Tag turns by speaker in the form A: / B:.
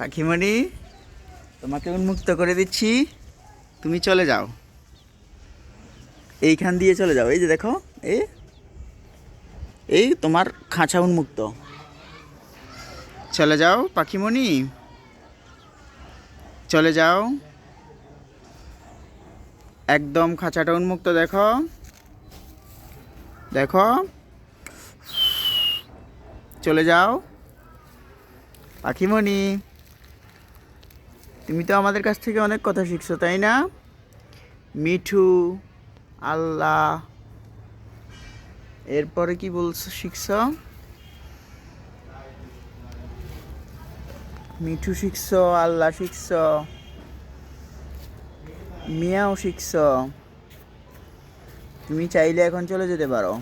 A: পাখিমণি তোমাকে উন্মুক্ত করে দিচ্ছি। তুমি চলে যাও। এইখান দিয়ে চলে যাও। এই যে দেখো এই এই তোমার খাঁচা উন্মুক্ত। চলে যাও পাখিমণি চলে যাও। একদম খাঁচাটা উন্মুক্ত, দেখো। দেখো। চলে যাও। পাখিমণি তুমি তো আমাদের কাছ থেকে অনেক কথা শিখছো, তাই না? মিঠু, আল্লাহ। এরপরে কি বলছো, শিখছ? মিঠু শিখছ, আল্লাহ শিখছ। মিয়াও শিখছ। তুমি চাইলে এখন চলে যেতে পারো।